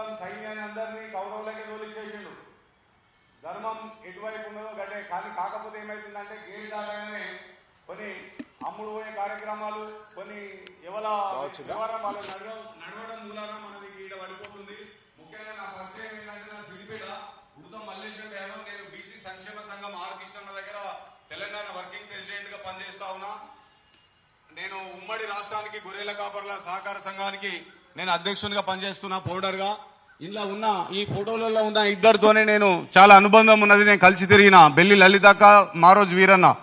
మొత్తం సైన్యాన్ని అందరినీ కౌరవులకే తోలిచ్చేసిండు ధర్మం ఎటువైపు ఉన్నదో గడ్డే కానీ కాకపోతే ఏమైతుందంటే గేట్ దాటగానే కొన్ని అమ్ముడు పోయే కార్యక్రమాలు కొన్ని ఎవల వ్యవహారం వాళ్ళు నడవ నడవడం మూలాన మనది ఈడ పడిపోతుంది. ముఖ్యంగా నా పరిచయం ఏంటంటే నా సిరిపేట ఉడతం మల్లేశ్వర యాదవ్. నేను బీసీ సంక్షేమ సంఘం ఆర్ కృష్ణన్న దగ్గర తెలంగాణ వర్కింగ్ ప్రెసిడెంట్గా పనిచేస్తా ఉన్నా. నేను ఉమ్మడి రాష్ట్రానికి గొర్రెల కాపర్ల సహకార సంఘానికి నేను అధ్యక్షునిగా పనిచేస్తున్నా పౌడర్గా ఇలా ఉన్న ఈ ఫోటోలలో ఉన్న ఇద్దరితోనే నేను చాలా అనుబంధం ఉన్నది. నేను కలిసి తిరిగిన బెల్లి లలితక్క మారోజు వీరన్న.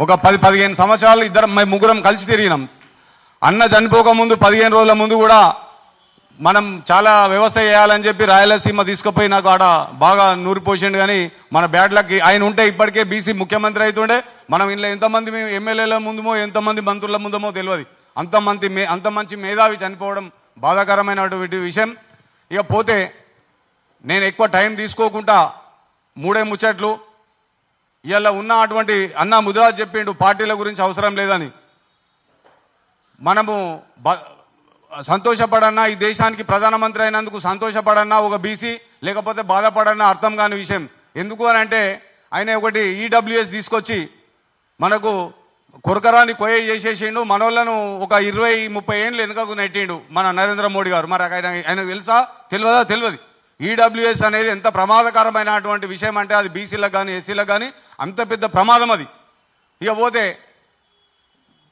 ఒక పది పదిహేను సంవత్సరాలు ఇద్దరం ముగ్గురం కలిసి తిరిగినాం. అన్న చనిపోక ముందు పదిహేను రోజుల ముందు కూడా మనం చాలా వ్యవస్థ చేయాలని చెప్పి రాయలసీమ తీసుకుపోయి నాకు ఆడ బాగా నూరిపోసిండు కానీ మన బ్యాడ్లకి ఆయన ఉంటే ఇప్పటికే బీసీ ముఖ్యమంత్రి అవుతుండే మనం ఇంట్లో ఎంతమంది మేము ఎమ్మెల్యేల ముందుమో ఎంతమంది మంత్రుల ముందుమో తెలియదు. అంత మంది మే- అంత మంచి మేధావి చనిపోవడం బాధాకరమైనటువంటి విషయం. ఇక పోతే నేను ఎక్కువ టైం తీసుకోకుండా మూడే ముచ్చట్లు ఇవాళ ఉన్న అటువంటి అన్న ముదిరాజ్ చెప్పిండు పార్టీల గురించి అవసరం లేదని. మనము సంతోషపడన్నా ఈ దేశానికి ప్రధానమంత్రి అయినందుకు సంతోషపడన్నా ఒక బీసీ లేకపోతే బాధపడన్నా అర్థం కాని విషయం. ఎందుకు అని అంటే ఆయన ఒకటి ఈడబ్ల్యూఎస్ తీసుకొచ్చి మనకు కొరకరాని కొయ్య చేసేసిండు. మనోళ్ళను ఒక ఇరవై ముప్పై ఏళ్ళు వెనుకకు నెట్టిండు మన నరేంద్ర మోడీ గారు. మరి ఆయన ఆయనకు తెలుసా? తెలియదా? తెలియదు. ఈడబ్ల్యూఎస్ అనేది ఎంత ప్రమాదకరమైనటువంటి విషయం అంటే అది బీసీలకు కానీ ఎస్సీలకు కానీ అంత పెద్ద ప్రమాదం అది. ఇక పోతే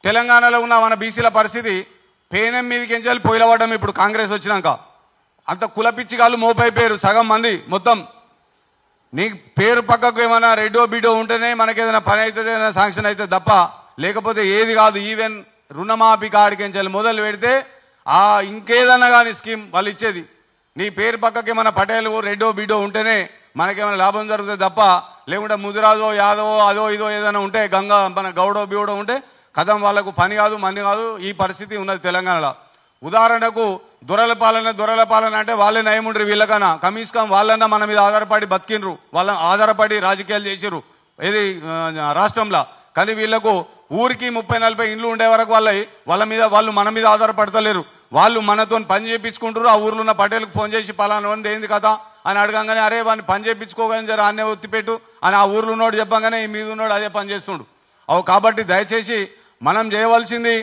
తెలంగాణలో ఉన్న మన బీసీల పరిస్థితి పేనం మీదకి ఎంచాలి పోయిలవడం ఇప్పుడు కాంగ్రెస్ వచ్చినాక. అంత కులపిచ్చిగాళ్ళు మోపైపోయారు సగం మంది మొత్తం. నీ పేరు పక్కకు ఏమైనా రెడో బిడో ఉంటేనే మనకేదైనా పని అవుతుంది ఏదైనా శాంక్షన్ అవుతుంది తప్ప లేకపోతే ఏది కాదు ఈవెన్ రుణమాఫీ కాడికించాలి మొదలు పెడితే ఆ ఇంకేదన్నా కానీ స్కీమ్ వాళ్ళు ఇచ్చేది. నీ పేరు పక్కకి మన పటేలు రెడ్డో బిడ్డో ఉంటేనే మనకేమైనా లాభం జరుగుతుంది తప్ప లేకుంటే ముదిరాజో యాదవో అదో ఇదో ఏదైనా ఉంటే గంగా మన గౌడో బివడో ఉంటే కథం వాళ్ళకు పని కాదు మని కాదు ఈ పరిస్థితి ఉన్నది తెలంగాణలో. ఉదాహరణకు దొరల పాలన దొరల పాలన అంటే వాళ్ళే నయముండ్రి వీళ్ళకన్నా. కమీస్ వాళ్ళన్నా మన మీద ఆధారపడి బతికిండ్రు. వాళ్ళ ఆధారపడి రాజకీయాలు చేసిరు ఏది రాష్ట్రంలో. కానీ వీళ్ళకు ఊరికి ముప్పై నలభై ఇండ్లు ఉండే వరకు వాళ్ళ వాళ్ళ మీద వాళ్ళు మన మీద ఆధారపడతలేరు. వాళ్ళు మనతో పని చేయించుకుంటారు ఆ ఊర్లో ఉన్న పటేల్కి ఫోన్ చేసి పలానా ఉంది ఏంది కదా అని అడగంగానే అరే వాడిని పని చేయించుకోగానే జర అన్నే ఒత్తిపెట్టు అని ఆ ఊర్లో ఉన్నోడు చెప్పంగానే ఈ మీద ఉన్నోడు అదే పని చేస్తుండు. అవు కాబట్టి దయచేసి మనం చేయవలసింది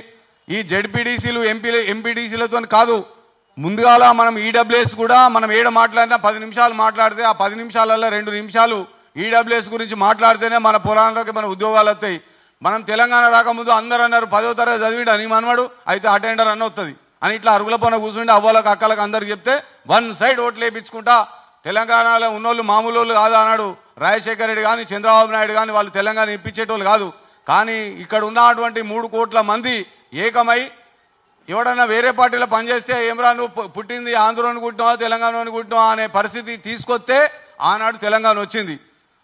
ఈ జెడ్పీడీసీలు ఎంపీలు ఎంపీడీసీలతో కాదు. ముందుగాల మనం ఈడబ్ల్యూఎస్ కూడా మనం ఏడ మాట్లాడినా పది నిమిషాలు మాట్లాడితే ఆ పది నిమిషాలలో రెండు నిమిషాలు ఈడబ్ల్యూఎస్ గురించి మాట్లాడితేనే మన పొలాల్లోకి మన ఉద్యోగాలు వస్తాయి. మనం తెలంగాణ రాకముందు అందరూ అన్నారు పదో తరగతి చదివిడు అని మనవాడు అయితే అటెండర్ అన్న వస్తుంది అని ఇట్లా అరుగుల పైన కూర్చుంటే అవ్వాలకు అక్కలకు అందరికి చెప్తే వన్ సైడ్ ఓట్లు వేయించుకుంటా తెలంగాణలో ఉన్నోళ్ళు మామూలు వాళ్ళు కాదు అన్నాడు. రాజశేఖర రెడ్డి కానీ చంద్రబాబు నాయుడు కానీ వాళ్ళు తెలంగాణ ఇప్పించేటోళ్ళు కాదు. కానీ ఇక్కడ ఉన్నటువంటి మూడు కోట్ల మంది ఏకమై ఎవడన్నా వేరే పార్టీలో పనిచేస్తే ఏమరా నువ్వు పు- పుట్టింది ఆంధ్రలోని కుట్టినావా తెలంగాణలోని కుట్టినావా అనే పరిస్థితి తీసుకొస్తే ఆనాడు తెలంగాణ వచ్చింది.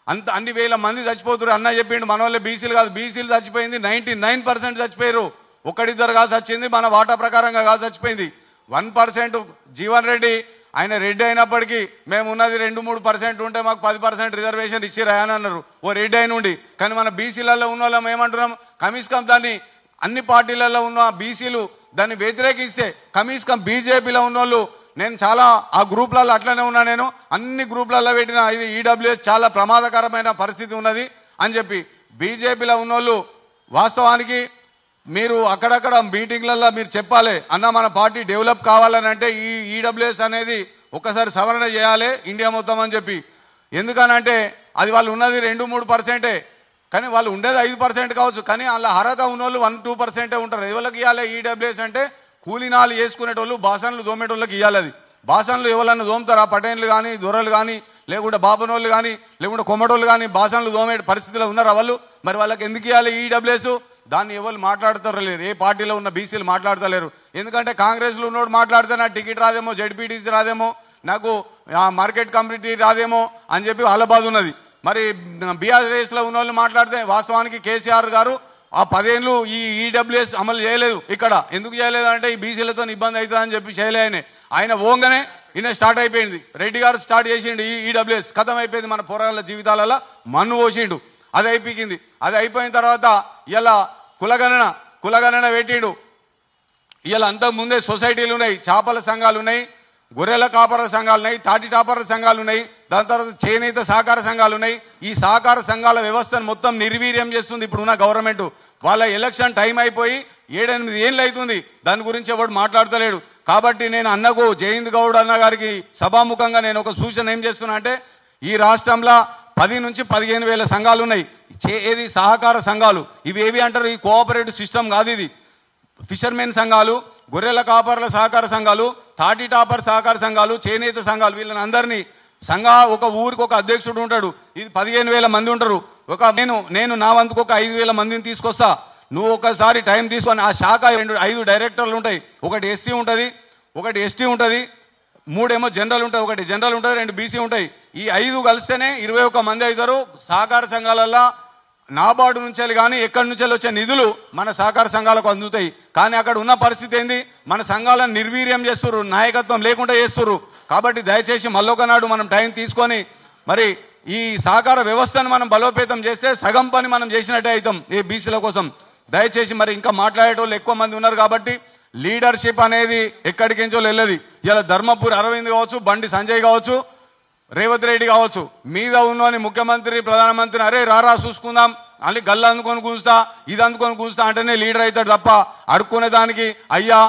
అంత అన్ని వేల మంది చచ్చిపోతున్నారు అన్న చెప్పిండు మన వాళ్ళే బీసీలు కాదు. బీసీలు చచ్చిపోయింది నైన్టీ నైన్ పర్సెంట్ చచ్చిపోయారు ఒకడిద్దరు కాదు చచ్చింది మన వాటా ప్రకారంగా కాదు చచ్చిపోయింది. వన్ పర్సెంట్ జీవన్ రెడ్డి ఆయన రెడ్డి అయినప్పటికీ మేము ఉన్నది రెండు మూడు పర్సెంట్ ఉంటే మాకు పది పర్సెంట్ రిజర్వేషన్ ఇచ్చిరా అని అన్నారు. ఓ రెడ్డి అయిన ఉండి కానీ మన బీసీలలో ఉన్న వాళ్ళం ఏమంటున్నాం? కమీస్ దాన్ని అన్ని పార్టీలలో ఉన్న బీసీలు దాన్ని వ్యతిరేకిస్తే కమీస్ బీజేపీలో బీజేపీలో ఉన్నోళ్ళు నేను చాలా ఆ గ్రూప్లలో అట్లనే ఉన్నా నేను. అన్ని గ్రూప్లలో పెట్టిన ఇది ఈడబ్ల్యూఎస్ చాలా ప్రమాదకరమైన పరిస్థితి ఉన్నది అని చెప్పి బీజేపీలో ఉన్నోళ్ళు వాస్తవానికి మీరు అక్కడక్కడ మీటింగ్లలో మీరు చెప్పాలి అన్న మన పార్టీ డెవలప్ కావాలని అంటే ఈ ఈడబ్ల్యూఎస్ అనేది ఒక్కసారి సవరణ చేయాలి ఇండియా మొత్తం అని చెప్పి. ఎందుకనంటే అది వాళ్ళు ఉన్నది రెండు మూడు పర్సెంటే. కానీ వాళ్ళు ఉండేది ఐదు పర్సెంట్ కావచ్చు. కానీ వాళ్ళ అర్హత ఉన్నోళ్ళు వన్ టూ పర్సెంటే ఉంటారు. ఎవరికి ఇవ్వాలి ఈడబ్ల్యూఎస్ అంటే కూలినాలు వేసుకునేటోళ్ళు బాసన్లు దోమేటోళ్ళకి ఇవ్వాలి అది. బాసన్లు ఎవరన్నా దోమతారా పటేన్లు కానీ దొరలు కానీ లేకుంటే బాబనోళ్ళు కానీ లేకుంటే కొమ్మటోళ్ళు కానీ బాసన్లు దోమే పరిస్థితిలో ఉన్నారా వాళ్ళు? మరి వాళ్ళకి ఎందుకు ఇవ్వాలి ఈడబ్ల్యూఎస్ దాన్ని ఎవరు మాట్లాడతారు లేరు. ఏ పార్టీలో ఉన్న బీసీలు మాట్లాడతలేరు. ఎందుకంటే కాంగ్రెస్లో ఉన్నోడు మాట్లాడితే నా టికెట్ రాదేమో జడ్పీటీసీ రాదేమో నాకు ఆ మార్కెట్ కమిటీ రాదేమో అని చెప్పి వాళ్ళ బాధ ఉన్నది. మరి బీఆర్ఎస్లో ఉన్న వాళ్ళు మాట్లాడితే వాస్తవానికి కేసీఆర్ గారు ఆ పదేళ్ళు ఈ ఈడబ్ల్యూఎస్ అమలు చేయలేదు ఇక్కడ. ఎందుకు చేయలేదు అంటే ఈ బీసీలతో ఇబ్బంది అవుతుందని చెప్పి చేయలే ఆయన ఆయన ఓంగనే ఈయన స్టార్ట్ అయిపోయింది. రెడ్డి గారు స్టార్ట్ చేసిండు ఈ ఈడబ్ల్యూఎస్ కథం అయిపోయింది మన పోరాళ్ళ జీవితాలలో మన్ను పోసిండు. అది అయిపోయింది. అది అయిపోయిన తర్వాత ఇలా కులగణన కులగణన పెట్టిండు. ఇలా అంతకు ముందే సొసైటీలు ఉన్నాయి చేపల సంఘాలు ఉన్నాయి. గొర్రెల కాపర సంఘాలు ఉన్నాయి తాటి టాపర సంఘాలు ఉన్నాయి దాని తర్వాత చేనేత సహకార సంఘాలు ఉన్నాయి ఈ సహకార సంఘాల వ్యవస్థను మొత్తం నిర్వీర్యం చేస్తుంది ఇప్పుడున్న గవర్నమెంట్. వాళ్ళ ఎలక్షన్ టైం అయిపోయి ఏడెనిమిది ఏళ్ళు అవుతుంది. దాని గురించి ఎవడు మాట్లాడతలేడు. కాబట్టి నేను అన్నకు జయంత్ గౌడ్ అన్న గారికి సభాముఖంగా నేను ఒక సూచన ఏం చేస్తున్నా అంటే ఈ రాష్ట్రంలో పది నుంచి పదిహేను వేల సంఘాలు ఉన్నాయి చే- ఏది సహకార సంఘాలు? ఇవి ఏవి అంటారు? ఈ కోఆపరేటివ్ సిస్టమ్ కాదు ఇది. ఫిషర్మెన్ సంఘాలు గొర్రెల కాపర్ల సహకార సంఘాలు తాటి టాపర్ సహకార సంఘాలు చేనేత సంఘాలు వీళ్ళని అందరినీ సంఘ ఒక ఊరికి ఒక అధ్యక్షుడు ఉంటాడు. ఇది పదిహేను వేల మంది ఉంటారు. ఒక నేను నేను నా వంతుకు ఒక ఐదు వేల మందిని తీసుకొస్తా. నువ్వు ఒకసారి టైం తీసుకొని ఆ శాఖ రెండు ఐదు డైరెక్టర్లు ఉంటాయి. ఒకటి ఎస్సీ ఉంటుంది ఒకటి ఎస్టీ ఉంటుంది మూడేమో జనరల్ ఉంటుంది ఒకటి జనరల్ ఉంటుంది రెండు బీసీ ఉంటాయి. ఈ ఐదు కలిస్తేనే ఇరవై ఒక్క మంది అవుతారు. సహకార సంఘాలల్లో నాబార్డు నుంచి కానీ ఎక్కడి నుంచి వచ్చే నిధులు మన సహకార సంఘాలకు అందుతాయి. కానీ అక్కడ ఉన్న పరిస్థితి ఏంది? మన సంఘాలను నిర్వీర్యం చేస్తున్నారు నాయకత్వం లేకుండా చేస్తున్నారు కాబట్టి దయచేసి మళ్ళొకనాడు మనం టైం తీసుకొని మరి ఈ సహకార వ్యవస్థను మనం బలోపేతం చేస్తే సగం పని మనం చేసినట్టే అవుతాం ఈ బీసీల కోసం. దయచేసి మరి ఇంకా మాట్లాడేటోళ్ళు ఎక్కువ మంది ఉన్నారు కాబట్టి లీడర్షిప్ అనేది ఎక్కడికించో వెళ్ళదు. ఇలా ధర్మపురి అరవింద్ కావచ్చు బండి సంజయ్ కావచ్చు రేవంత్ రెడ్డి కావచ్చు మీద ఉన్న ముఖ్యమంత్రి ప్రధానమంత్రి అరే రారా చూసుకుందాం అని గల్లు అందుకొని కూస్తా ఇది అందుకొని కూస్తా అంటేనే లీడర్ అవుతాడు తప్ప అడుక్కునే దానికి అయ్యా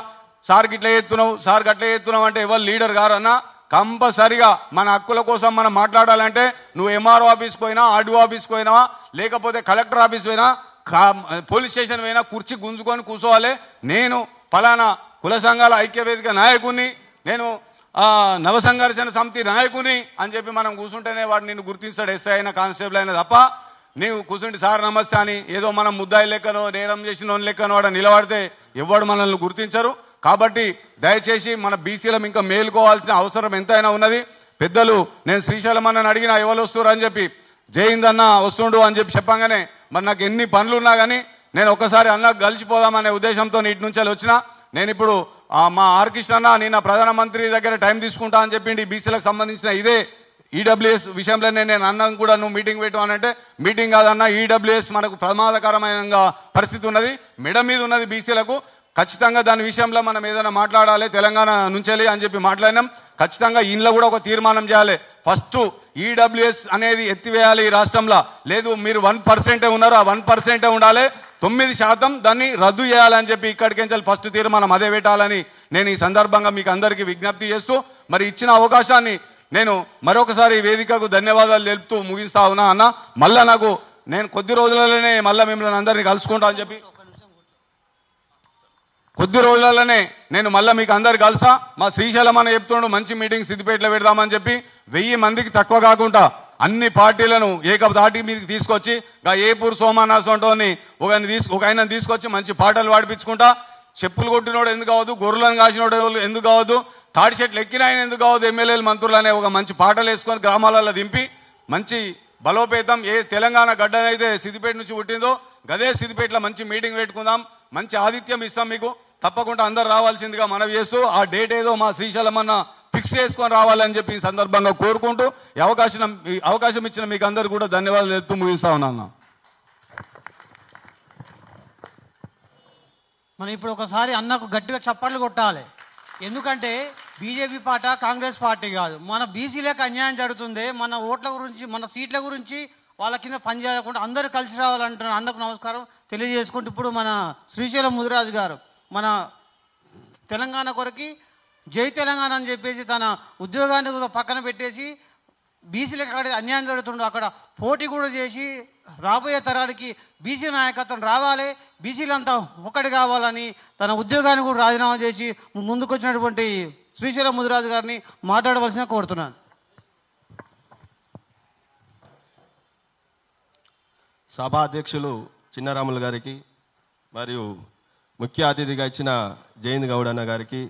సార్కి ఇట్లా ఎత్తున్నావు సార్కి అట్లా ఎత్తున్నావు అంటే ఎవరు లీడర్ గారన్నా కంపల్సరిగా మన హక్కుల కోసం మనం మాట్లాడాలంటే నువ్వు ఎంఆర్ఓ ఆఫీస్ పోయినా ఆర్డీఓ ఆఫీస్ పోయినావా లేకపోతే కలెక్టర్ ఆఫీస్ పోయినా పోలీస్ స్టేషన్ పోయినా కుర్చీ గుంజుకొని కూర్చోవాలి. నేను ఫలానా కుల సంఘాల ఐక్య వేదిక నాయకుడిని నేను నవ సంఘర్షణ సమితి నాయకుని అని చెప్పి మనం కూర్చుంటేనే వాడు నిన్ను గుర్తిస్తాడు. ఎస్ఐ అయినా కానిస్టేబుల్ అయినా తప్ప నీవు కూర్చుంటే సార్ నమస్తే అని ఏదో మనం ముద్దాయి లెక్కనో నేరం చేసిన లెక్కనో వాడు నిలబడితే ఎవడు మనల్ని గుర్తించరు. కాబట్టి దయచేసి మన బీసీలం ఇంకా మేలుకోవాల్సిన అవసరం ఎంతైనా ఉన్నది. పెద్దలు నేను శ్రీశైలం అన్నని అడిగిన ఎవరు వస్తున్నారు అని చెప్పి జయింద్ అన్న వస్తుండు అని చెప్పి చెప్పంగానే మరి నాకు ఎన్ని పనులు ఉన్నా కానీ నేను ఒకసారి అన్న కలిసిపోదామనే ఉద్దేశంతో ఇటు నుంచి వచ్చిన. నేను ఇప్పుడు మా ఆర్ కృష్ణ నిన్న ప్రధానమంత్రి దగ్గర టైం తీసుకుంటా అని చెప్పిండి. బీసీలకు సంబంధించిన ఇదే ఈడబ్ల్యూఎస్ విషయంలోనే నేను అన్నం కూడా నువ్వు మీటింగ్ పెట్టానంటే మీటింగ్ కాదన్నా ఈడబ్ల్యూఎస్ మనకు ప్రమాదకరమైన పరిస్థితి ఉన్నది. మెడ మీద ఉన్నది బీసీలకు. ఖచ్చితంగా దాని విషయంలో మనం ఏదైనా మాట్లాడాలి తెలంగాణ నుంచెలి అని చెప్పి మాట్లాడినాం. ఖచ్చితంగా ఇంట్లో కూడా ఒక తీర్మానం చేయాలి. ఫస్ట్ ఈడబ్ల్యూఎస్ అనేది ఎత్తివేయాలి ఈ రాష్ట్రంలో. లేదు మీరు వన్ పర్సెంటే ఉన్నారు ఆ వన్ పర్సెంటే ఉండాలి. తొమ్మిది శాతం దాన్ని రద్దు చేయాలని చెప్పి ఇక్కడికి ఫస్ట్ తీర్మానం అదే పెట్టాలని నేను ఈ సందర్భంగా మీకు అందరికీ విజ్ఞప్తి చేస్తూ మరి ఇచ్చిన అవకాశాన్ని నేను మరొకసారి వేదికకు ధన్యవాదాలు తెలుపుతూ ముగిస్తా ఉన్నా అన్న మళ్ళా నాకు నేను కొద్ది రోజులలోనే మళ్ళా మిమ్మల్ని అందరినీ కలుసుకుంటా అని చెప్పి. కొద్ది రోజులలోనే నేను మళ్ళీ మీకు అందరు కలుసా మా శ్రీశైలం అని చెప్తుండు మంచి మీటింగ్ సిద్దిపేటలో పెడదామని చెప్పి వెయ్యి మందికి తక్కువ కాకుండా అన్ని పార్టీలను ఏక దాటి మీదకి తీసుకొచ్చి గా ఏపూర్ సోమానాసంటోని ఒక తీసుకు ఒక ఆయన తీసుకొచ్చి మంచి పాటలు పాడిపించుకుంటా చెప్పులు కొట్టినోడు ఎందుకు కావద్దు గొర్రెలను కాసినోడు ఎందుకు కావద్దు తాడి చెట్లు ఎక్కిన ఆయన ఎందుకు కావద్దు ఎమ్మెల్యేలు మంత్రులు అనే ఒక మంచి పాటలు వేసుకొని గ్రామాలలో దింపి మంచి బలోపేతం ఏ తెలంగాణ గడ్డనైతే సిద్దిపేట నుంచి పుట్టిందో గదే సిద్దిపేటలో మంచి మీటింగ్ పెట్టుకుందాం మంచి ఆతిథ్యం ఇస్తాం మీకు తప్పకుండా అందరు రావాల్సిందిగా మనవి చేస్తూ ఆ డేట్ ఏదో మా శ్రీశైలం అన్న ఫిక్స్ చేసుకొని రావాలని చెప్పి ఈ సందర్భంగా కోరుకుంటూ అవకాశం అవకాశం ఇచ్చిన మీకు అందరు కూడా ధన్యవాదాలు చెప్తూ ముగిస్తా ఉన్నాను. మనం ఇప్పుడు ఒకసారి అన్నకు గట్టిగా చప్పట్లు కొట్టాలి. ఎందుకంటే బీజేపీ పార్ట కాంగ్రెస్ పార్టీ కాదు. మన బీసీలకు అన్యాయం జరుగుతుంది. మన ఓట్ల గురించి మన సీట్ల గురించి వాళ్ళ కింద పని చేయకుండా అందరూ కలిసి రావాలంటున్నారు. అన్నకు నమస్కారం. తెలియజేసుకుంటూ ఇప్పుడు మన శ్రీశైలం ముదిరాజు గారు మన తెలంగాణ కొరకి జై తెలంగాణ అని చెప్పేసి తన ఉద్యోగాన్ని కూడా పక్కన పెట్టేసి బీసీలకు అక్కడ అన్యాయం జరుగుతుండో. అక్కడ పోటీ కూడా చేసి రాబోయే తరానికి బీసీ నాయకత్వం రావాలి. బీసీలంతా ఒకటి కావాలని తన ఉద్యోగాన్ని కూడా రాజీనామా చేసి ముందుకొచ్చినటువంటి శ్రీశైలం ముదిరాజు గారిని మాట్లాడవలసిన కోరుతున్నాను. సభా అధ్యక్షులు చిన్నరాములు గారికి మరియు ముఖ్య అతిథిగా ఇచ్చిన జయంత్ గౌడ్ అన్న గారికి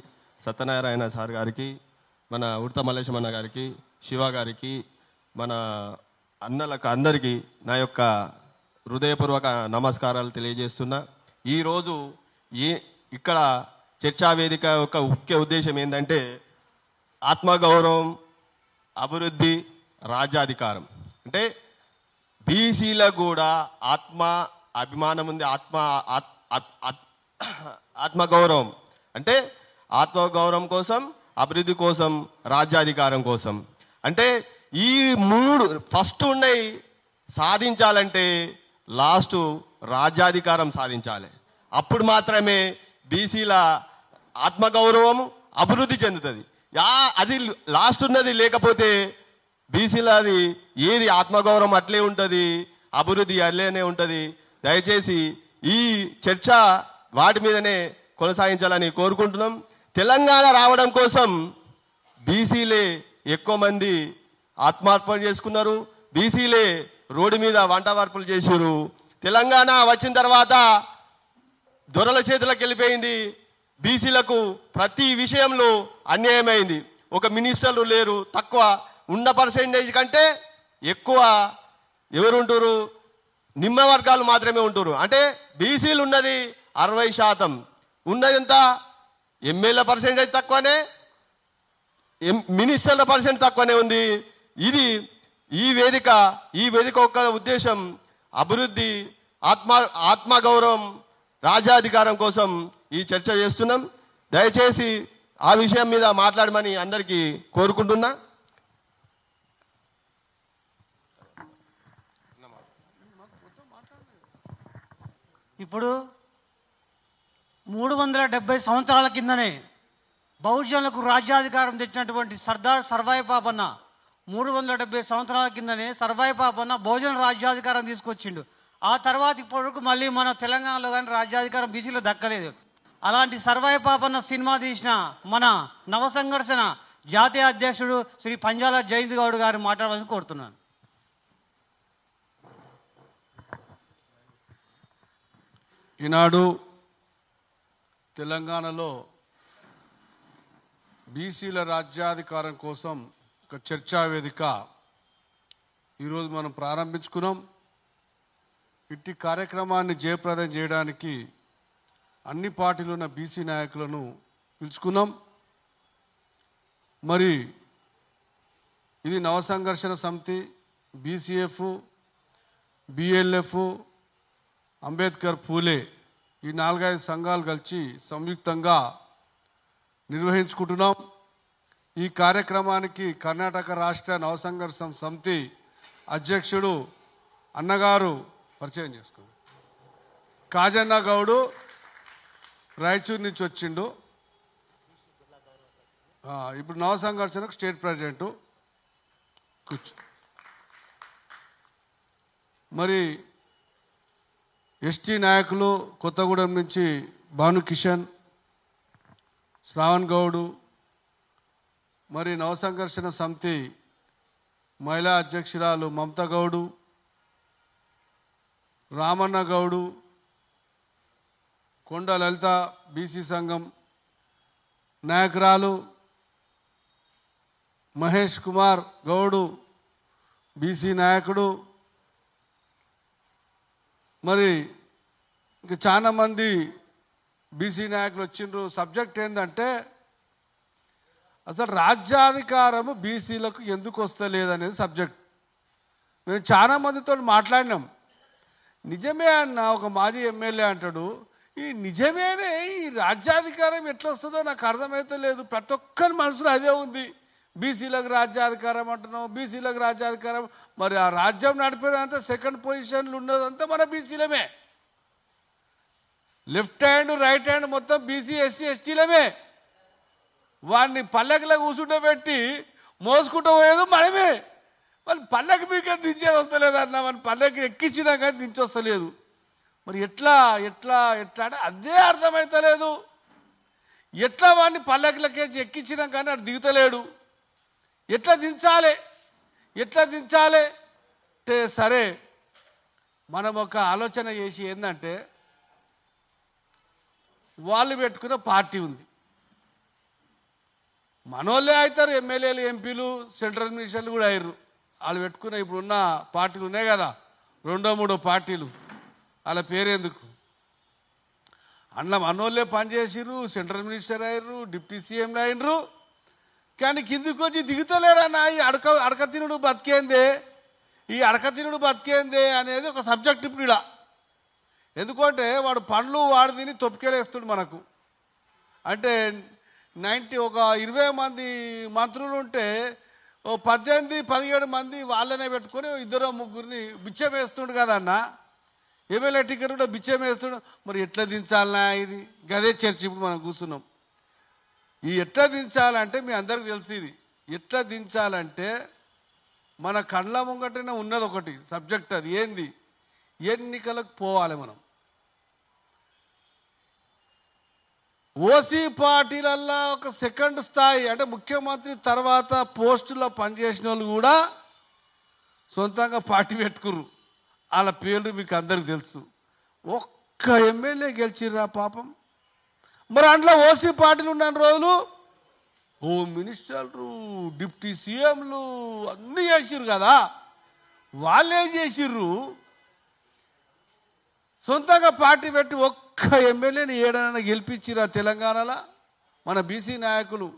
సత్యనారాయణ సార్ గారికి మన ఉడత మల్లేశం అన్న గారికి శివ గారికి మన అన్నలకు అందరికీ నా యొక్క హృదయపూర్వక నమస్కారాలు తెలియజేస్తున్నా. ఈరోజు ఈ ఇక్కడ చర్చా వేదిక యొక్క ముఖ్య ఉద్దేశం ఏంటంటే ఆత్మగౌరవం అభివృద్ధి రాజ్యాధికారం. అంటే బీసీలకు కూడా ఆత్మ అభిమానం ఉంది ఆత్మ ఆత్- ఆత్మగౌరవం. అంటే ఆత్మగౌరవం కోసం అభివృద్ధి కోసం రాజ్యాధికారం కోసం. అంటే ఈ మూడు ఫస్ట్ ఉన్నాయి సాధించాలంటే లాస్ట్ రాజ్యాధికారం సాధించాలి. అప్పుడు మాత్రమే బీసీల ఆత్మగౌరవం అభివృద్ధి చెందుతుంది. యా అది లాస్ట్ ఉన్నది లేకపోతే బీసీలది ఏది ఆత్మగౌరవం అట్లే ఉంటుంది అభివృద్ధి అట్లేనే ఉంటుంది. దయచేసి ఈ చర్చ వాటి మీదనే కొనసాగించాలని కోరుకుంటున్నాం. తెలంగాణ రావడం కోసం బీసీలే ఎక్కువ మంది ఆత్మార్పణ చేసుకున్నారు. బీసీలే రోడ్డు మీద వంట వార్పులు చేశారు. తెలంగాణ వచ్చిన తర్వాత దొరల చేతులకు వెళ్ళిపోయింది. బీసీలకు ప్రతి విషయంలో అన్యాయమైంది. ఒక మినిస్టర్లు లేరు. తక్కువ ఉన్న పర్సెంటేజ్ కంటే ఎక్కువ ఎవరు ఉంటారు నిమ్మ వర్గాలు మాత్రమే ఉంటారు అంటే బీసీలు ఉన్నది అరవై శాతం. ఉన్నది ఎంత? ఎమ్మెల్యే పర్సెంటేజ్ తక్కువనే ఎం- మినిస్టర్ల పర్సెంట్ తక్కువనే ఉంది. ఇది ఈ వేదిక ఈ వేదిక యొక్క ఉద్దేశం అభివృద్ధి ఆత్మ ఆత్మగౌరవం రాజ్యాధికారం కోసం ఈ చర్చ చేస్తున్నాం. దయచేసి ఆ విషయం మీద మాట్లాడమని అందరికీ కోరుకుంటున్నా. ఇప్పుడు మూడు వందల డెబ్బై సంవత్సరాల కిందనే బహుజనులకు రాజ్యాధికారం తెచ్చినటువంటి సర్దార్ సర్వాయి పాపన్న మూడు వందల డెబ్బై సంవత్సరాల కిందనే సర్వాయి పాపన్న బహుజన రాజ్యాధికారం తీసుకొచ్చిండు. ఆ తర్వాత ఇప్పటివరకు మళ్ళీ మన తెలంగాణలో కానీ రాజ్యాధికారం బీసీలో దక్కలేదు. అలాంటి సర్వాయి పాపన్న సినిమా తీసిన మన నవ సంఘర్షణ జాతీయ అధ్యక్షుడు శ్రీ పంజాల జయంత్ గౌడ్ గారు మాట్లాడవలసి కోరుతున్నాను. ఈనాడు తెలంగాణలో బీసీల రాజ్యాధికారం కోసం ఒక చర్చా వేదిక ఈరోజు మనం ప్రారంభించుకున్నాం. ఇట్టి కార్యక్రమాన్ని జయప్రదం చేయడానికి అన్ని పార్టీలు ఉన్న బీసీ నాయకులను పిలుచుకున్నాం. మరి ఇది నవసంఘర్షణ సమితి బీసీఎఫ్ బిఎల్ఎఫ్ అంబేద్కర్ పూలే ఈ నాలుగైదు సంఘాలు కలిసి సంయుక్తంగా నిర్వహించుకుంటున్నాం. ఈ కార్యక్రమానికి కర్ణాటక రాష్ట్ర నవసంఘర్షణ సమితి అధ్యక్షుడు అన్నగారు పరిచయం చేసుకోండి కాజన్న గౌడు రాయచూరు నుంచి వచ్చిండు. ఇప్పుడు నవసంఘర్షణకు స్టేట్ ప్రెసిడెంటు కూర్చో. మరి ఎస్టీ నాయకులు కొత్తగూడెం నుంచి భానుకిషన్ శ్రావణ్ గౌడు మరి నవసంఘర్షణ సమితి మహిళా అధ్యక్షురాలు మమతా గౌడు రామన్న గౌడు కొండ లలిత బీసీ సంఘం నాయకురాలు మహేష్ కుమార్ గౌడు బీసీ నాయకుడు మరి ఇంకా చాలా మంది బీసీ నాయకులు వచ్చిండ్రు. సబ్జెక్ట్ ఏంటంటే అసలు రాజ్యాధికారము బీసీలకు ఎందుకు వస్తలేదనేది సబ్జెక్ట్. మేము చాలా మందితో మాట్లాడినాం. నిజమే అన్న ఒక మాజీ ఎమ్మెల్యే అంటాడు ఈ నిజమేనే ఈ రాజ్యాధికారం ఎట్లా వస్తుందో నాకు అర్థమైతే లేదు ప్రతి ఒక్కరి మనసులో అదే ఉంది. బీసీలకు రాజ్యాధికారం అంటున్నాం బీసీలకు రాజ్యాధికారం. మరి ఆ రాజ్యం నడిపేదంతా సెకండ్ పొజిషన్లు ఉన్నదంతా మన బీసీలమే. లెఫ్ట్ హ్యాండ్ రైట్ హ్యాండ్ మొత్తం బీసీ ఎస్సీ ఎస్టీలమే. వాడిని పల్లకిలో కూర్చుంటబెట్టి మోసుకుంటూ పోయేది మనమే. మరి పల్లకి మీకు దించేది వస్తలేదు అన్న మన పల్లెకి ఎక్కించినా కానీ దించొస్తలేదు. మరి ఎట్లా ఎట్లా ఎట్లా అంటే అదే అర్థమవుతలేదు ఎట్లా వాడిని పల్లకిలకేసి ఎక్కించినా కానీ అటు దిగుతలేడు. ఎట్లా దించాలి? ఎట్లా దించాలి? అంటే సరే మనం ఒక ఆలోచన చేసి ఏంటంటే వాళ్ళు పెట్టుకున్న పార్టీ ఉంది. మనోళ్ళే అవుతారు ఎమ్మెల్యేలు ఎంపీలు సెంట్రల్ మినిస్టర్లు కూడా అయ్యారు వాళ్ళు పెట్టుకున్న ఇప్పుడున్న పార్టీలు ఉన్నాయి కదా రెండో మూడో పార్టీలు. వాళ్ళ పేరెందుకు? అన్న మనోళ్ళే పనిచేసిర్రు సెంట్రల్ మినిస్టర్ అయ్యారు డిప్యూటీ సీఎంలు అయినరు కానీ కిందికి వచ్చి దిగుతలేరన్నా ఈ అడక అడక తినుడు బతికేందే? ఈ అడక తినుడు బతికేందే అనేది ఒక సబ్జెక్ట్ ఇప్పుడు ఇలా. ఎందుకంటే వాడు పండ్లు వాడు తిని తొప్పికేలేస్తుడు మనకు. అంటే నైంటీ ఒక ఇరవై మంది మంత్రులు ఉంటే ఓ పద్దెనిమిది పదిహేడు మంది వాళ్ళనే పెట్టుకొని ఇద్దరు ముగ్గురిని బిచ్చం వేస్తుండు కదన్న ఎమ్మెల్యే టికెట్ కూడా బిచ్చం వేస్తుండు. మరి ఎట్లా దించాలనా ఇది? గదే చర్చ ఇప్పుడు మనం కూర్చున్నాం. ఈ ఎట్లా దించాలంటే మీ అందరికి తెలిసి ఇది. ఎట్లా దించాలంటే మన కళ్ళ ముంగటనే ఉన్నది ఒకటి సబ్జెక్ట్ అది. ఏంది? ఎన్నికలకు పోవాలి మనం. ఓసీ పార్టీలల్లా ఒక సెకండ్ స్థాయి అంటే ముఖ్యమంత్రి తర్వాత పోస్టులో పనిచేసిన వాళ్ళు కూడా సొంతంగా పార్టీ పెట్టుకుర్రు. వాళ్ళ పేర్లు మీకు అందరికి తెలుసు. ఒక్క ఎమ్మెల్యే గెలిచిర్రా పాపం? మరి అందులో ఓసీ పార్టీలు ఉన్న రోజులు హోమ్ మినిస్టర్లు డిప్యూటీ సీఎంలు అన్నీ చేసిర్రు కదా. వాళ్ళే చేసిర్రు. సొంతంగా పార్టీ పెట్టి ఒక్క ఎమ్మెల్యేని ఏడైనా గెలిపించిరా తెలంగాణలో? మన బీసీ నాయకులు.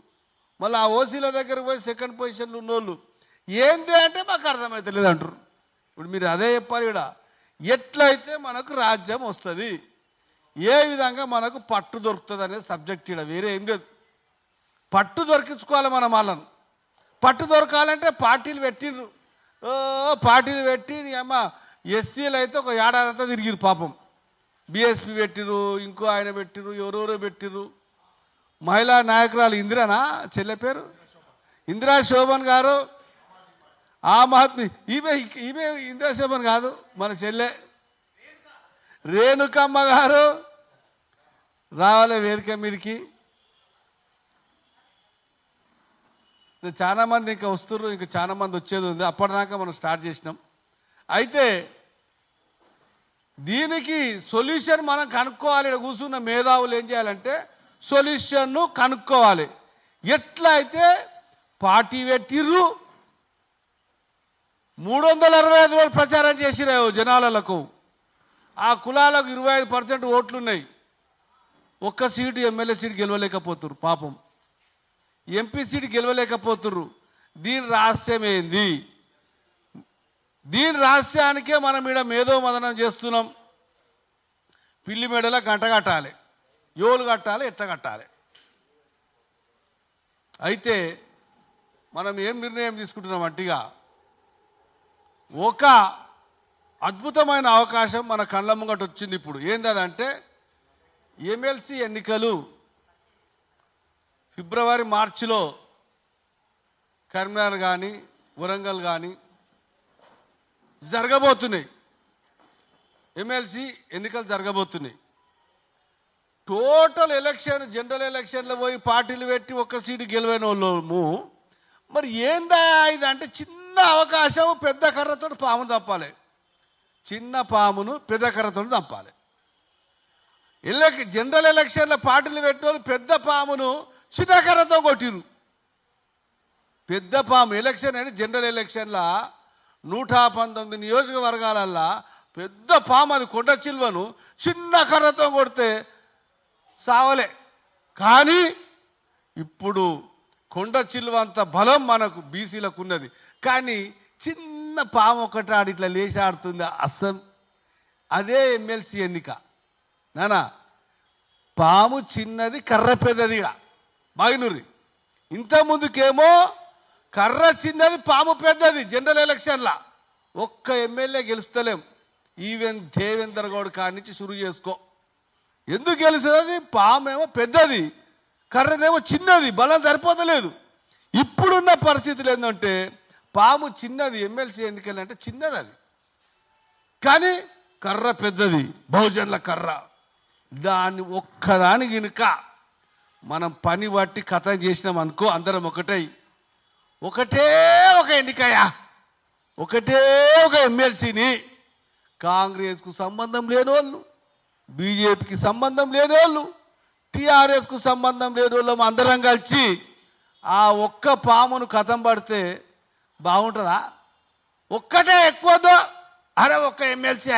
మళ్ళీ ఆ ఓసీల దగ్గర పోయి సెకండ్ పొజిషన్లు ఉన్నోళ్ళు. ఏంది అంటే మాకు అర్థమైతే అంటారు ఇప్పుడు మీరు అదే చెప్పాలి ఇక్కడ. ఎట్లయితే మనకు రాజ్యం వస్తుంది. ఏ విధంగా మనకు పట్టు దొరుకుతుంది అనేది సబ్జెక్ట్ ఇక్కడ వేరే ఏం లేదు. పట్టు దొరికించుకోవాలి మనం వాళ్ళను. పట్టు దొరకాలంటే పార్టీలు పెట్టిర్రు. ఓ పార్టీలు పెట్టి అమ్మ ఎస్సీలు అయితే ఒక ఏడాది అంతా తిరిగిరు పాపం. బీఎస్పీ పెట్టిరు ఇంకో ఆయన పెట్టిరు ఎవరెవరో పెట్టిరు మహిళా నాయకురాలు ఇందిరానా? చెల్లె పేరు? ఇందిరా శోభన్ గారు? ఆ మహాత్మి ఈమె ఈమె ఇందిరా శోభన్ కాదు మన చెల్లె. రేణుకమ్మ గారు? రావాలి వేదిక మీదకి. చాలా మంది ఇంకా వస్తున్నారు ఇంకా చాలా మంది వచ్చేది ఉంది. అప్పటిదాకా మనం స్టార్ట్ చేసినాం. అయితే దీనికి సొల్యూషన్ మనం కనుక్కోవాలి. ఇక్కడ కూర్చున్న మేధావులు ఏం చేయాలంటే సొల్యూషన్ను కనుక్కోవాలి. ఎట్లా అయితే పార్టీ పెట్టిర్రు. మూడు వందల అరవై ఐదు రోజులు ప్రచారం చేసిరావు జనాలకు. ఆ కులాలకు ఇరవై ఐదు పర్సెంట్ ఓట్లున్నాయి. ఒక్క సీటు ఎమ్మెల్యే సీటు గెలవలేకపోతున్నారు పాపం. ఎంపీ సీటు గెలవలేకపోతున్నారు దీని రహస్యం ఏంది? దీని రహస్యానికే మనం ఈడ మేధో మదనం చేస్తున్నాం. పిల్లి మెడల గంట కట్టాలి యోలు కట్టాలి ఎట్ట కట్టాలి. అయితే మనం ఏం నిర్ణయం తీసుకుంటున్నాం అంటిగా ఒక అద్భుతమైన అవకాశం మన కళ్ళ ముంగట వచ్చింది ఇప్పుడు. ఏంటంటే ఎమ్మెల్సీ ఎన్నికలు ఫిబ్రవరి మార్చిలో కరీంనగర్ కానీ వరంగల్ కానీ జరగబోతున్నాయి. ఎమ్మెల్సీ ఎన్నికలు జరగబోతున్నాయి. టోటల్ ఎలక్షన్ జనరల్ ఎలక్షన్లో పోయి పార్టీలు పెట్టి ఒక్క సీటు గెలివైన వాళ్ళము మరి ఏందా ఇది అంటే చిన్న అవకాశం పెద్ద కర్రతో పామును తప్పాలి. చిన్న పామును పెద్ద కర్రతో తప్పాలి. ఎలక్ జనరల్ ఎలక్షన్ల పార్టీలు పెట్టిన పెద్ద పామును చిన్న కర్రతో కొట్టిరు పెద్ద పాము ఎలక్షన్ అని జనరల్ ఎలక్షన్ల నూట పంతొమ్మిది నియోజకవర్గాలల్లా పెద్ద పాము అది కొండ చిల్వను చిన్న కర్రతో కొడితే సావలే. కానీ ఇప్పుడు కొండ చిల్వ అంత బలం మనకు బీసీలకు ఉన్నది. కానీ చిన్న పాము ఒకటి ఆడి ఇట్లా లేచి ఆడుతుంది అస్సం అదే ఎమ్మెల్సీ ఎన్నిక. నానా పాము చిన్నది కర్ర పెద్దది బాగినూరి ఇంత ముందుకేమో కర్ర చిన్నది పాము పెద్దది జనరల్ ఎలక్షన్లా. ఒక్క ఎమ్మెల్యే గెలుస్తలేం. ఈవెన్ దేవేందర్ గౌడ్ కాడి నుంచి షురు చేసుకో. ఎందుకు గెలిచినది పామేమో పెద్దది కర్రనేమో చిన్నది బలం సరిపోతలేదు. ఇప్పుడున్న పరిస్థితులు ఏంటంటే పాము చిన్నది ఎమ్మెల్సీ ఎన్నికలు అంటే చిన్నది అది. కానీ కర్ర పెద్దది బహుజన్ల కర్ర. దాన్ని ఒక్కదాని గినుక మనం పని బట్టి కథ చేసినాం అనుకో అందరం ఒకటై. ఒకటే ఒక ఎన్నికయా ఒకటే ఒక ఎమ్మెల్సీని. కాంగ్రెస్కు సంబంధం లేని వాళ్ళు బీజేపీకి సంబంధం లేని వాళ్ళు టీఆర్ఎస్కు సంబంధం లేని వాళ్ళం అందరం కలిసి ఆ ఒక్క పామును కథం పడితే బాగుంటుందా? ఒక్కటే ఎక్కువదో అరే ఒక్క ఎమ్మెల్సీ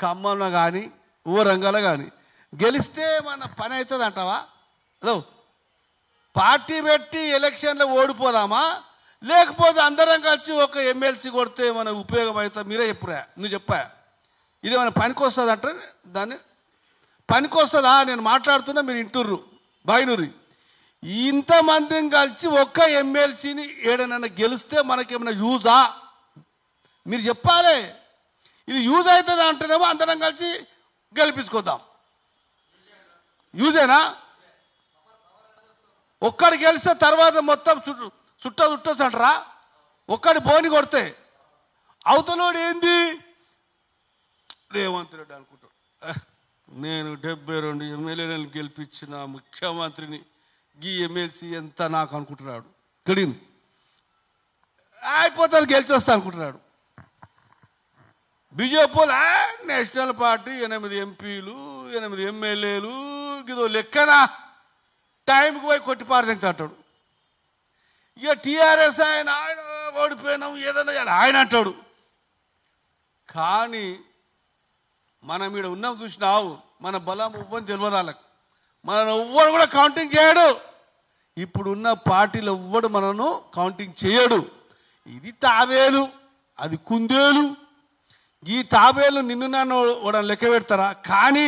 ఖమ్మంలో కానీ ఓ రంగాల కానీ గెలిస్తే మన పని అవుతుంది అంటావా? హలో. పార్టీ పెట్టి ఎలక్షన్లో ఓడిపోదామా? లేకపోతే అందరం కలిసి ఒక ఎమ్మెల్సీ కొడితే మన ఉపయోగం అవుతుంది మీరే చెప్పురా? నువ్వు చెప్పా. ఇది మన పనికి వస్తుంది అంట దాన్ని? పనికి వస్తుందా నేను మాట్లాడుతున్నా మీరు ఇంటుర్రు. బాయినూరి ఇంతమందిని కలిసి ఒక్క ఎమ్మెల్సీని ఏడనన్నా గెలిస్తే మనకేమైనా యూజా? మీరు చెప్పాలి. ఇది యూజ్ అవుతుంది అంటేనేమో అందరం కలిసి గెలిపించుకుందాం. యూజేనా? ఒక్కడు గెలిస్తే తర్వాత మొత్తం చుట్ట చుట్ట చుట్టొచ్చు ఒక్కడి బోని కొడితే అవతలోడు ఏంది? రేవంత్ రెడ్డి అనుకుంటాడు. నేను డెబ్బై రెండు ఎమ్మెల్యేలను గెలిపించిన ముఖ్యమంత్రిని గీ ఎమ్మెల్సీ ఎంత నాకు అనుకుంటున్నాడు? తెలియదు అయిపోతాను గెలిచొస్తా అనుకుంటున్నాడు. బీజేపీ "ఆ, నేషనల్ పార్టీ ఎనిమిది ఎంపీలు ఎనిమిది ఎమ్మెల్యేలు. ఇదో లెక్కనా? టైంకి పోయి కొట్టిపారు అంటాడు ఇక టీఆర్ఎస్ ఆయన ఆయన ఓడిపోయినాం ఏదైనా చేయాలి. ఆయన అంటాడు. కానీ మనం ఇక్కడ ఉన్నాం చూసినావు మన బలం ఇవ్వని తెలియదు వాళ్ళకి. మన ఎవ్వడు కూడా కౌంటింగ్ చేయడు. ఇప్పుడున్న పార్టీలు ఎవ్వడు మనను కౌంటింగ్ చేయడు. ఇది తావేలు అది కుందేలు. ఈ తాబేలు నిన్ను నన్ను కూడా లెక్క పెడతారా కానీ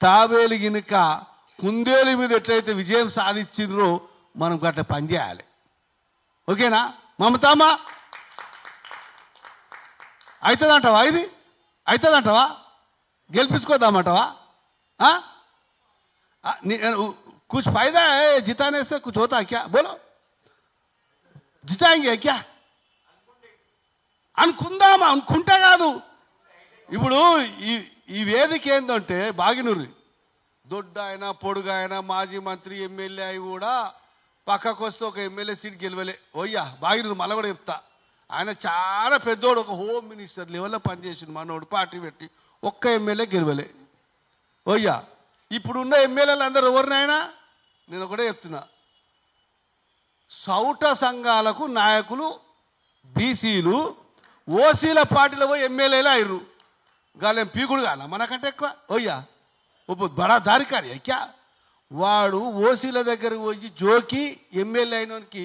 తాబేలు గినుక కుందేలు మీద ఎట్లయితే విజయం సాధించిండ్రో మనం గట్ల పనిచేయాలి ఓకేనా మమతామా అవుతుందంటావా ఇది అవుతుందంటావా గెలిపించుకోదామంటావా ఆ? ఆ, నీ- उ- कुछ फायदा है जिताने से कुछ होता है क्या बोलो जिताएंगे क्या అనుకుందామా అనుకుంటా కాదు ఇప్పుడు ఈ ఈ వేదిక ఏంటంటే బాగినూరి. దొడ్డ ఆయన పొడుగు ఆయన మాజీ మంత్రి ఎమ్మెల్యే అయి కూడా పక్కకు వస్తే ఒక ఎమ్మెల్యే సీట్ గెలవలే. ఓయ్యా బాగినూరు మళ్ళీ కూడా చెప్తా. ఆయన చాలా పెద్దోడు ఒక హోమ్ మినిస్టర్ లెవెల్లో పనిచేసింది మనోడు పార్టీ పెట్టి. ఒక్క ఎమ్మెల్యే గెలవలే. ఓయ్యా ఇప్పుడున్న ఎమ్మెల్యేలు అందరు ఎవరినైనా నేను ఒకటే చెప్తున్నా. సౌట సంఘాలకు నాయకులు బీసీలు ఓసీల పార్టీలో పోయి ఎమ్మెల్యేలు అయ్యారు గాలేం పీకుడు కాల? మనకంటే ఎక్కువ? ఓయ్యా ఓ బడా దారికారి క్యా? వాడు ఓసీల దగ్గర పోయి జోకి ఎమ్మెల్యే అయినోనికి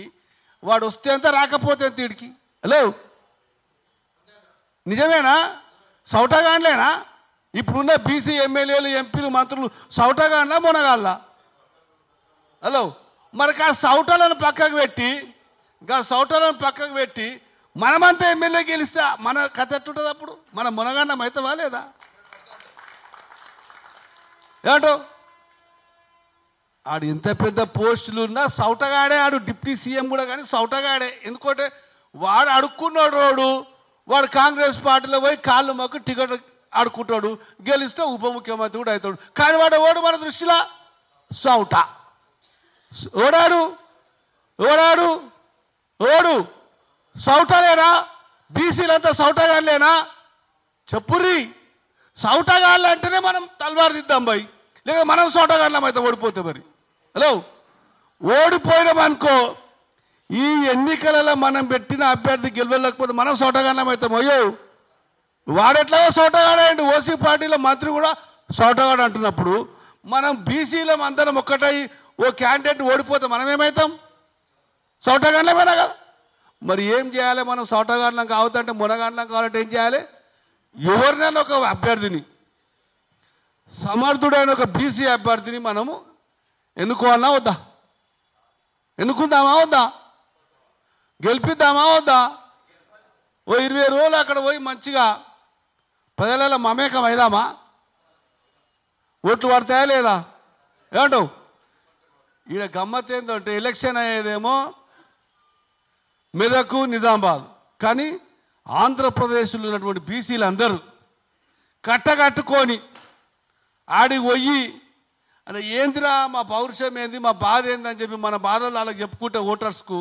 వాడు వస్తే అంత రాకపోతే అంత ఇడికి హలో? నిజమేనా? సౌటగాండ్లేనా? ఇప్పుడున్న బీసీ ఎమ్మెల్యేలు ఎంపీలు మంత్రులు సౌటగాండ్లా మునగాళ్ళ? హలో మరి ఆ సౌటలను పక్కకు పెట్టి ఇంకా సౌటలను పక్కకు పెట్టి మనమంతా ఎమ్మెల్యే గెలిస్తే మన కథ ఎట్టుంటుంది అప్పుడు? మన మునగండం అవుతావా లేదా? ఏమంటో ఆడు ఎంత పెద్ద పోస్టులు ఉన్నా సౌటగాడే ఆడు డిప్యూటీ సీఎం కూడా కానీ సౌటగాడే. ఎందుకంటే వాడు అడుక్కున్నాడు రోడు వాడు కాంగ్రెస్ పార్టీలో పోయి కాళ్ళు మాకు టికెట్ ఆడుకుంటాడు గెలిస్తే ఉప ముఖ్యమంత్రి కూడా అవుతాడు. కానీ వాడు ఓడు మన దృష్టిలో? సౌట. ఓడాడు ఓడాడు ఓడు సౌటలేనా? బీసీలంతా సౌటగాళ్ళేనా? చెప్పుర్రి. సౌటగాళ్ళు అంటేనే మనం తల్వారు దిద్దాం లేక మనం సౌటగాళ్ళం అయితే ఓడిపోతే మరి. హలో? ఓడిపోయినాం అనుకో ఈ ఎన్నికలలో మనం పెట్టిన అభ్యర్థి గెలవలేకపోతే మనం సోటగాళ్ళం అవుతాం అయ్యో వాడెట్లా సోటగాడండి. ఓసీ పార్టీలో మంత్రి కూడా సోటగాడు అంటున్నప్పుడు మనం బీసీలం అందరం ఒక్కటై ఓ క్యాండిడేట్ ఓడిపోతే మనం ఏమవుతాం సోటగాళ్ళమేనా కదా? మరి ఏం చేయాలి? మనం సౌటగాండ్లం కావద్దంటే మునగాండ్లం కావాలంటే ఏం చేయాలి? ఎవరినైనా ఒక అభ్యర్థిని సమర్థుడైన ఒక బీసీ అభ్యర్థిని మనము ఎన్నుకోవాలన్నా వద్దా? ఎన్నుకుందామా వద్దా? గెలిపిద్దామా వద్దా? ఓ ఇరవై రోజులు అక్కడ పోయి మంచిగా ప్రజలలో మమేకం అయిదామా? ఓట్లు పడతాయా లేదా? ఏమంటావు? ఈడ గమ్మత్ ఏంటంటే ఎలక్షన్ అయ్యేదేమో మెదకు నిజామాబాద్. కానీ ఆంధ్రప్రదేశ్లో ఉన్నటువంటి బీసీలు అందరూ కట్టకట్టుకొని ఆడికి పోయి అంటే ఏందిరా మా పౌరుషం ఏంది? మా బాధ ఏందని చెప్పి మన బాధలు వాళ్ళకి చెప్పుకుంటే ఓటర్స్కు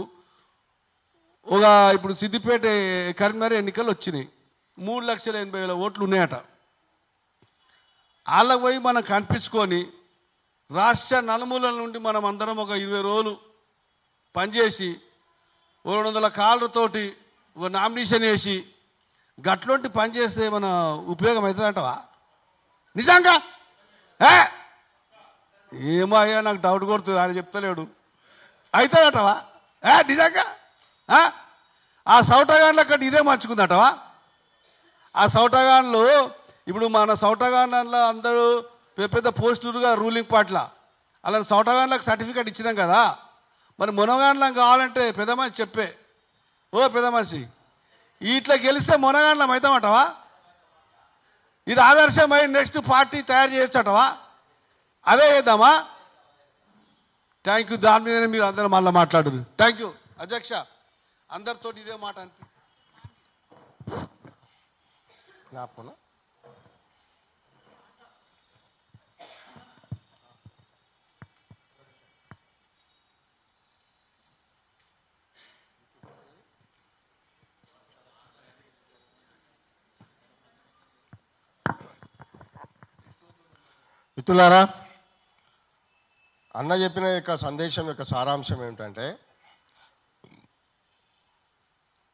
ఒక ఇప్పుడు సిద్దిపేట కరీంనగర్ ఎన్నికలు వచ్చినాయి. మూడు లక్షల ఎనభై వేల ఓట్లు ఉన్నాయట. వాళ్ళకి పోయి మనం కనిపించుకొని రాష్ట్ర నలుమూలల నుండి మనం అందరం ఒక ఇరవై రోజులు పనిచేసి రెండు వందల కాళ్ళతోటి నామినేషన్ వేసి గట్లోంటి పని చేస్తే మన ఉపయోగం అవుతుందంటవా? నిజంగా? ఏ? ఏమో అయ్యా నాకు డౌట్ కొడుతుంది ఆయన చెప్తలేడు. అవుతుందటవా? ఏ నిజంగా? ఆ? సౌటగాన్ల కంటే ఇదే మార్చుకుందటవా? ఆ సౌటగాన్లు ఇప్పుడు మన సౌటగాన్లలో అందరూ పెద్ద పెద్ద పోస్టులుగా రూలింగ్ పార్ట్ల. అలా సౌటగాన్లకు సర్టిఫికేట్ ఇచ్చినాం కదా. మరి మునగాండ్లం కావాలంటే పెద్ద మనిషి చెప్పే. ఓ పెద్ద మనిషి ఇట్లా గెలిస్తే మునగాండ్లం అవుతామంటావా ఇది ఆదర్శమై నెక్స్ట్ పార్టీ తయారు చేస్తావా అదే చేద్దామా? Thank you. దాని మీదనే మీరు అందరూ మళ్ళీ మాట్లాడదు థ్యాంక్ యూ. అధ్యక్ష అందరితో ఇదే మాట అనిపి మిత్రులారా అన్న చెప్పిన యొక్క సందేశం యొక్క సారాంశం ఏమిటంటే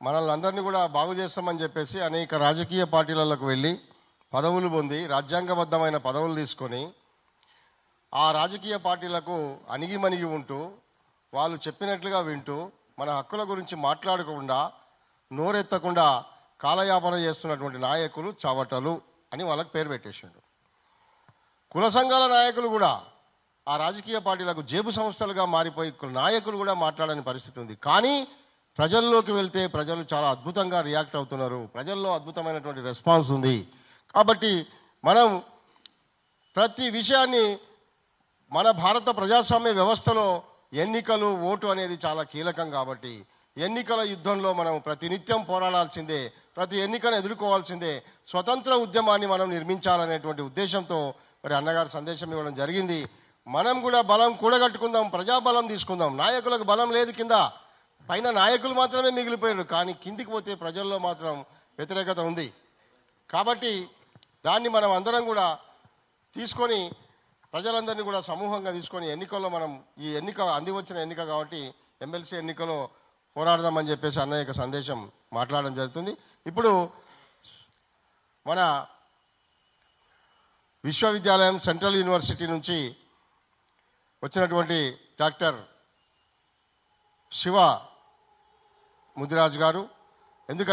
మనల్ని అందరినీ కూడా బాగు చేస్తామని చెప్పేసి అనేక రాజకీయ పార్టీలలోకి వెళ్ళి పదవులు పొంది రాజ్యాంగబద్ధమైన పదవులు తీసుకొని ఆ రాజకీయ పార్టీలకు అణిగిమణిగి ఉంటూ వాళ్ళు చెప్పినట్లుగా వింటూ మన హక్కుల గురించి మాట్లాడకుండా నోరెత్తకుండా కాలయాపన చేస్తున్నటువంటి నాయకులు చవటలు అని వాళ్ళకి పేరు పెట్టేసిండు. కుల సంఘాల నాయకులు కూడా ఆ రాజకీయ పార్టీలకు జేబు సంస్థలుగా మారిపోయి నాయకులు కూడా మాట్లాడని పరిస్థితి ఉంది. కానీ ప్రజల్లోకి వెళ్తే ప్రజలు చాలా అద్భుతంగా రియాక్ట్ అవుతున్నారు. ప్రజల్లో అద్భుతమైనటువంటి రెస్పాన్స్ ఉంది. కాబట్టి మనం ప్రతి విషయాన్ని మన భారత ప్రజాస్వామ్య వ్యవస్థలో ఎన్నికలు ఓటు అనేది చాలా కీలకం కాబట్టి ఎన్నికల యుద్ధంలో మనం ప్రతినిత్యం పోరాడాల్సిందే ప్రతి ఎన్నికను ఎదుర్కోవాల్సిందే స్వతంత్ర ఉద్యమాన్ని మనం నిర్మించాలనేటువంటి ఉద్దేశంతో మరి అన్నగారు సందేశం ఇవ్వడం జరిగింది. మనం కూడా బలం కూడగట్టుకుందాం ప్రజాబలం తీసుకుందాం. నాయకులకు బలం లేదు కింద. పైన నాయకులు మాత్రమే మిగిలిపోయారు. కానీ కిందికి పోతే ప్రజల్లో మాత్రం వ్యతిరేకత ఉంది. కాబట్టి దాన్ని మనం అందరం కూడా తీసుకొని ప్రజలందరినీ కూడా సమూహంగా తీసుకొని ఎన్నికల్లో మనం ఈ ఎన్నిక అంది వచ్చిన ఎన్నిక కాబట్టి ఎమ్మెల్సీ ఎన్నికలో పోరాడదామని చెప్పేసి అన్నయ్య యొక్క సందేశం మాట్లాడడం జరుగుతుంది. ఇప్పుడు మన విశ్వవిద్యాలయం సెంట్రల్ యూనివర్సిటీ నుంచి వచ్చినటువంటి డాక్టర్ శివ ముదిరాజు గారు. ఎందుకంటే